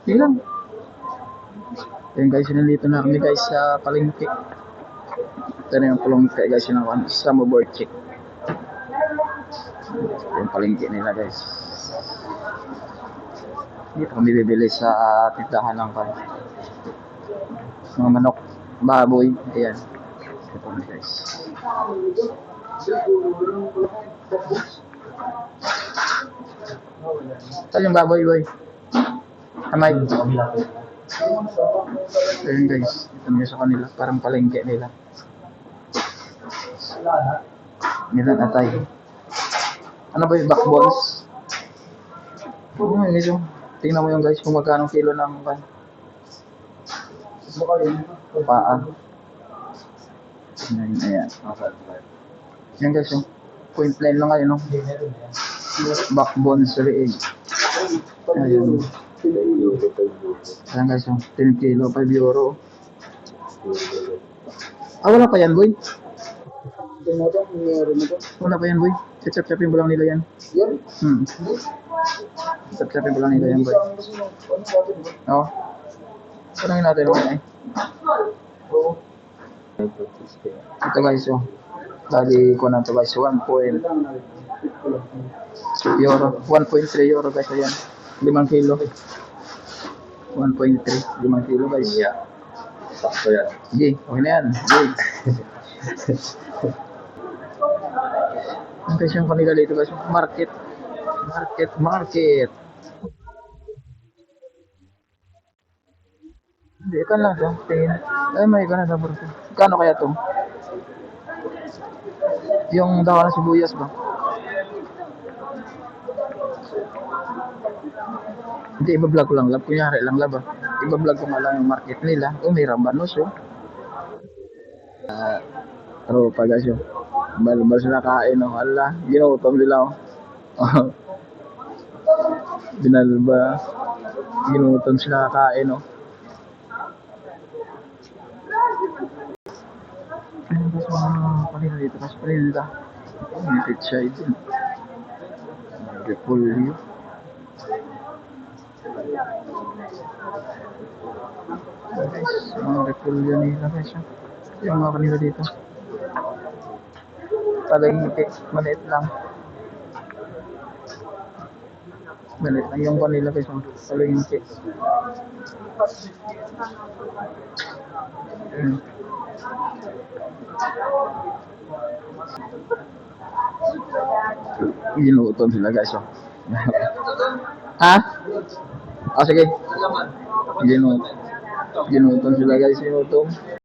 Sige lang. Ayan guys, nandito na kami guys sa palengke. Ito na yung palengke guys, yung nakuha sa mobile check. Ito yung palengke nila guys. Dito kami bibili sa tindahan ng. Mga manok, baboy, ayan. Ito na guys. Saan yung baboy boy? Amay. Ayun guys, ito na sa kanila, parang palengke nila. Nila natay. Ano ba yung backbones? Oo, oh, medyo. Tingnan mo yung guys kung magkano kilo ng kan. Paa. Ayan, ayan. Yan guys, yung point line lang kayo, no? Backbone sa leeg. Ayan. Ayan guys, yung 10 kilo, 5 euro. Ah, wala pa yan, boy? Wala pa yan, boy. Chachap-chapin mo lang nila yan. Hmm. Chachap-chapin mo lang nila yan, boy. Oo. Tanongin natin naman eh. Ito guys, oh. Dali ko na ito guys, 1 point euro. 1.3 euro guys, ayan. 5 kilo. 1.3, 5 kilo guys. Yeah. Sakto yan. Sige, okay na yan. Sige. Ang guys yung kanila dito guys, market. Market, market. Hindi, ikan lang to. Tingin. Ay, may ikan na to. bro. Kano kaya to? Yung dawa ng sibuyas ba? Hindi, iba-vlog ko lang lab. Kunyari lang lab ah. Iba-vlog ko nga lang yung market nila. Oh, may rambanos oh. Ah, tropa guys oh. Bal-bal sila kain oh. Ala, ginutom sila oh. Binalba. Ginutom sila kain oh. Ano ba sa mga kanila dito? Mas paninda. May pichay din. Repolyo. Guys, mga repolyo nila guys. Yung mga kanila dito. Palengke, maliit lang. Lang yung kanila guys. oh. Palengke. Hmm. Ginutom sila guys. Oh. ha? Ah, sige. Ginutom. Ginutom sila guys. Ginutom.